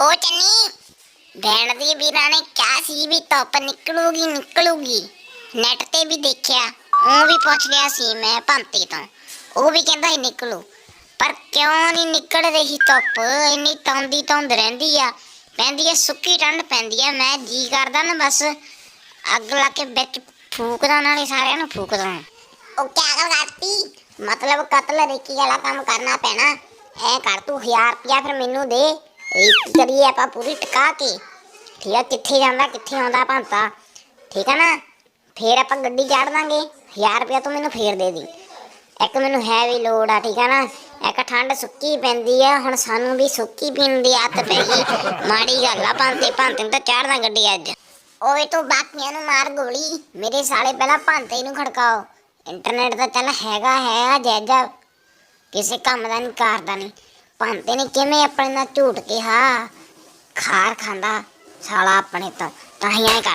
ਉਹ ਚੰਨੀ ਭੈਣ ਦੀ ਵੀਰਾਂ ਨੇ ਕਿਹਾ ਸੀ ਵੀ ਧੁੱਪ ਨਿਕਲੂਗੀ ਨਿਕਲੂਗੀ। ਨੈਟ ਤੇ ਵੀ ਦੇਖਿਆ, ਉਹ ਵੀ ਪੁੱਛ ਲਿਆ ਸੀ ਮੈਂ ਭੰਤੀ ਤੋਂ। ਉਹ ਵੀ ਕਹਿੰਦਾ ਸੀ ਨਿਕਲੂ। ਪਰ ਕਿਉਂ ਨਹੀਂ ਨਿਕਲ ਰਹੀ ਧੁੱਪ? ਇੰਨੀ ਤੌਂਦੀ ਧੁੰਦ ਰਹਿੰਦੀ ਆ। ਪੈਂਦੀ ਆ, ਸੁੱਕੀ ਠੰਡ ਪੈਂਦੀ ਆ। ਮੈਂ ਜੀ ਕਰਦਾ ਨਾ ਬਸ, ਅੱਗ ਲਾ ਕੇ ਵਿੱਚ ਫੂਕਦਾ, ਨਾਲੇ ਸਾਰਿਆਂ ਨੂੰ ਫੂਕਦਾ ਉਹ ਕਿਆ ਗੱਲ ਕਰਤੀ? ਮਤਲਬ ਕਤਲ, ਰੇਕੀ ਵਾਲਾ ਕੰਮ ਕਰਨਾ ਪੈਣਾ। ਐ ਕਰ ਤੂੰ 1000 ਰੁਪਇਆ ਫਿਰ ਮੈਨੂੰ ਦੇ। ਇੱਕ ਕਰੀਏ ਆਪਾਂ ਪੂਰੀ ਟਿਕਾ ਕੇ। ਠੀਕ ਆ, ਕਿੱਥੇ ਜਾਂਦਾ, ਕਿੱਥੇ ਆਉਂਦਾ ਭੰਤਾ ਠੀਕ ਆ ਨਾ? ਫੇਰ ਆਪਾਂ ਗੱਡੀ ਚਾੜ ਦਾਂਗੇ। 1000 ਰੁਪਇਆ ਤੂੰ ਮੈਨੂੰ ਫੇਰ ਦੇ ਦੀ। ਇੱਕ ਮੈਨੂੰ ਹੈ ਵੀ ਲੋੜ ਆ, ਠੀਕ ਆ ਨਾ? ਇੱਕ ਠੰਡ ਸੁੱਕੀ ਪੈਂਦੀ ਆ। ਹੁਣ ਸਾਨੂੰ ਵੀ ਸੁੱਕੀ ਪੀਣ ਦੀ ਆਦਤ ਪੈ ਗਈ। ਮਾੜੀ ਗੱਲ ਆ, ਭਾਂਤੇ ਭਾਂਤੇ ਨੂੰ ਤਾਂ ਚਾੜਦਾ ਗੱਡੀ ਅੱਜ। ਓਏ ਤੂੰ ਬਾਕੀਆਂ ਨੂੰ ਮਾਰ ਗੋਲੀ। ਮੇਰੇ ਸਾਲੇ ਪਹਿਲਾਂ ਭਾਂਤੇ ਨੂੰ ਖੜਕਾਓ। ਇੰਟਰਨੈਟ ਤਾਂ ਚੱਲ ਹੈਗਾ ਹੈ, ਆ ਜੈਜਾ ਕਿਸੇ ਕੰਮ ਦਾ ਨਹੀਂ ਕਰਦਾ ਨਹੀਂ ਭਾਂਤੇ ਨੇ ਕਿਵੇਂ ਆਪਣੇ ਨਾਲ ਝੂਠ ਕਿਹਾ? ਖਾਰ ਖਾਂਦਾ, ਸਾਲਾ ਆਪਣੇ ਤੋਂ ਤਾਂ ਹੀ ਐ ਕਰ